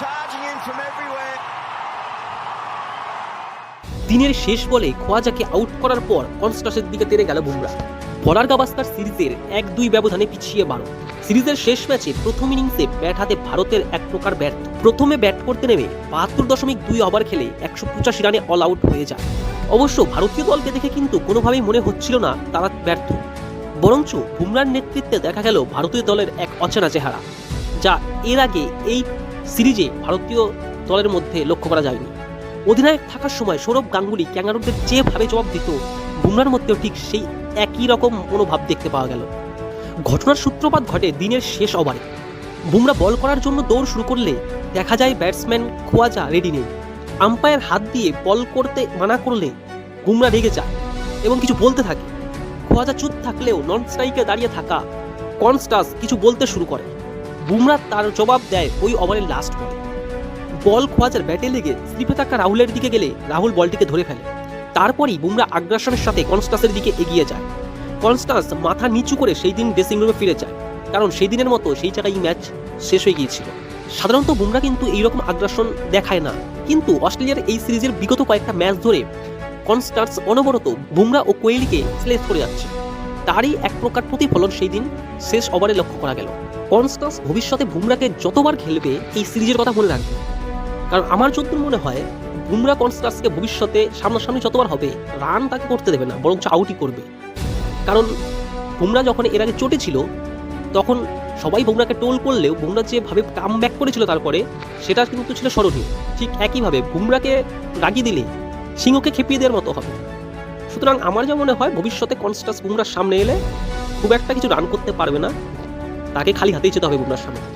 charging in from everywhere. দিনের শেষ বলে খোয়াজাকে আউট করার পর কনস্টাসের দিকে তেরে গেল বুমরা। বলার গাভাস্কার সিরিজের এক দুই ব্যবধানে পিছিয়ে বারো। সিরিজের শেষ ম্যাচে প্রথম ইনিংসে ব্যাট হাতে ভারতের এক প্রকার ব্যর্থ। প্রথমে ব্যাট করতে নেমে বাহাত্তর দশমিক দুই ওভার খেলে একশো পঁচাশি রানে অল আউট হয়ে যায়। অবশ্য ভারতীয় দলকে দেখে কিন্তু কোনোভাবেই মনে হচ্ছিল না তারা ব্যর্থ। বরঞ্চ বুমরার নেতৃত্বে দেখা গেল ভারতীয় দলের এক অচেনা চেহারা, যা এর আগে এই সিরিজে ভারতীয় দলের মধ্যে লক্ষ্য করা যায়নি। অধিনায়ক থাকার সময় সৌরভ গাঙ্গুলি ক্যাঙ্গারুদের যেভাবে জবাব দিত বুমরার মধ্যেও ঠিক সেই একই রকম মনোভাব দেখতে পাওয়া গেল। ঘটনার সূত্রপাত ঘটে দিনের শেষ ওভারে। বুমরা বল করার জন্য দৌড় শুরু করলে দেখা যায় ব্যাটসম্যান খোয়াজা রেডি নেই। আম্পায়ার হাত দিয়ে বল করতে মানা করলে বুমরা রেগে যায় এবং কিছু বলতে থাকে। খোয়াজা চুপ থাকলেও নন স্ট্রাইকে দাঁড়িয়ে থাকা কনস্টাস কিছু বলতে শুরু করে। বুমরা তার জবাব দেয়, ওই ওভারের লাস্ট বলে বল খোয়াজার ব্যাটে লেগে স্লিপে থাকা রাহুলের দিকে গেলে রাহুল বলটিকে ধরে ফেলে। তারপরই বুমরা আগ্রাসনের সাথে কনস্টাসের দিকে এগিয়ে যায়। কনস্টাস মাথা নিচু করে সেই দিন ড্রেসিং রুমে ফিরে যায়, কারণ সেই দিনের মতো সেই জায়গায় ম্যাচ শেষ হয়ে গিয়েছিল। সাধারণত বুমরা কিন্তু এইরকম আগ্রাসন দেখায় না, কিন্তু অস্ট্রেলিয়ার এই সিরিজের বিগত কয়েকটা ম্যাচ ধরে কনস্টার্স অনবরত বুমরা ও কোয়েলিকে স্লেস করে যাচ্ছে। তারই এক প্রকার প্রতিফলন সেই দিন শেষ ওভারে লক্ষ্য করা গেল। কনস্টাস ভবিষ্যতে বুমরাকে যতবার খেলবে এই সিরিজের কথা মনে রাখবে। কারণ আমার যতদূর মনে হয়, বুমরা কনস্টাসকে ভবিষ্যতে সামনাসামনি যতবার হবে, রান তাকে করতে দেবে না, বরঞ্চ আউটই করবে। কারণ বুমরা যখন এর আগে চোটে ছিল, তখন সবাই বুমরাকে টোল করলেও বুমরা যেভাবে কাম ব্যাক করেছিল তারপরে, সেটা কিন্তু ছিল স্মরণীয়। ঠিক একইভাবে বুমরাকে রাগিয়ে দিলে সিংহকে খেপিয়ে দেওয়ার মতো হবে। সুতরাং আমার যা মনে হয়, ভবিষ্যতে কনস্টাস বুমরার সামনে এলে খুব একটা কিছু রান করতে পারবে না। তাকে খালি হাতেই যেতে হবে বুমরার সামনে।